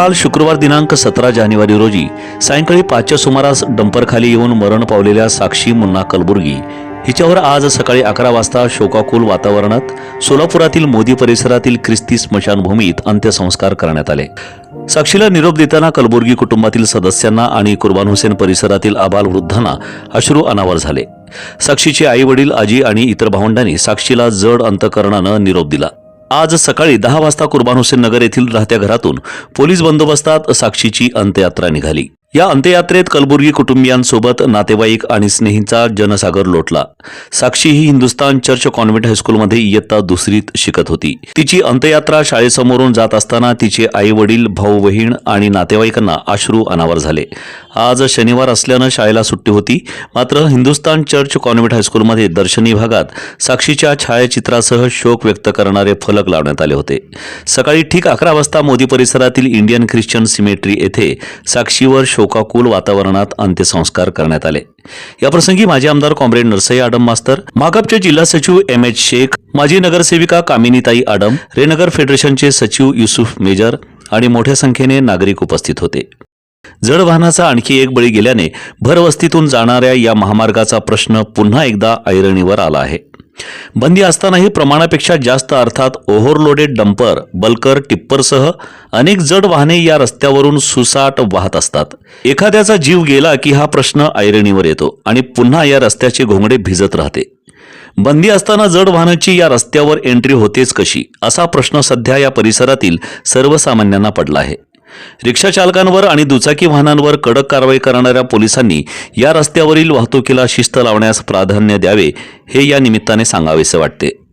काल शुक्रवार दिनांक सतरा जानेवारी रोजी सायंकाळी पाचच्या सुमारास डंपरखाली येऊन मरण पावलेल्या साक्षी मुन्ना कलबुर्गी. हिच्यावर आज सकाळी अकरा वाजता शोकाकुल वातावरणात सोलापुरातील मोदी परिसरातील ख्रिस्ती स्मशानभूमीत अंत्यसंस्कार करण्यात आले. साक्षीला निरोप देताना कलबुर्गी कुटुंबातील सदस्यांना आणि कुर्बान हुसेन परिसरातील आबाल वृद्धांना अश्रू अनावर झाले. साक्षीचे आई वडील आजी आणि इतर भावंडांनी साक्षीला जड अंतकरणानं निरोप दिला. आज सकाळी दहा वाजता कुर्बान हुसेन नगर येथील राहत्या घरातून पोलीस बंदोबस्तात साक्षीची अंत्ययात्रा निघाली. या अंत्ययात्रेत कलबुर्गी कुटुंबियांसोबत नातेवाईक आणि स्नेहींचा जनसागर लोटला. साक्षी ही हिंदुस्तान चर्च कॉन्व्हेंट हायस्कूलमध्ये इयत्ता दुसरीत शिकत होती. तिची अंत्ययात्रा शाळेसमोरून जात असताना तिचे आई वडील भाऊ बहीण आणि नातेवाईकांना अश्रू अनावर झाले. आज शनिवार असल्यानं शाळेला सुट्टी होती. मात्र हिंदुस्तान चर्च कॉन्व्हेंट हायस्कूलमध्ये दर्शनी भागात साक्षीच्या छायाचित्रासह शोक व्यक्त करणारे फलक लावण्यात आले होते. सकाळी ठीक अकरा वाजता मोदी परिसरातील इंडियन ख्रिश्चन सिमेट्री येथे साक्षीवर शोकाकुल वातावरणात अंत्यसंस्कार करण्यात आले. याप्रसंगी माजी आमदार कॉम्रेड नरसई आडम मास्तर माकपचे जिल्हा सचिव एम एच शेख माजी नगरसेविका कामिनीताई आडम रेनगर फेडरेशनचे सचिव युसुफ मेजर आणि मोठ्या संख्येने नागरिक उपस्थित होते. जड वाहनाचा आणखी एक बळी गेल्याने भरवस्तीतून जाणाऱ्या या महामार्गाचा प्रश्न पुन्हा एकदा ऐरणीवर आला आहे. बंदी असतानाही प्रमाणापेक्षा जास्त अर्थात ओव्हरलोडेड डंपर बल्कर टिप्परसह अनेक जड वाहने या रस्त्यावरून सुसाट वाहत असतात. एखाद्याचा जीव गेला की हा प्रश्न ऐरणीवर येतो आणि पुन्हा या रस्त्याचे घोंगडे भिजत राहते. बंदी असताना जड वाहनाची या रस्त्यावर एंट्री होतेच कशी असा प्रश्न सध्या या परिसरातील सर्वसामान्यांना पडला आहे. रिक्षा चालकांवर आणि दुचाकी वाहनांवर कडक कारवाई करणाऱ्या पोलिसांनी या रस्त्यावरील वाहतुकीला शिस्त लावण्यास प्राधान्य द्यावे हे या निमित्ताने सांगावेसे वाटते.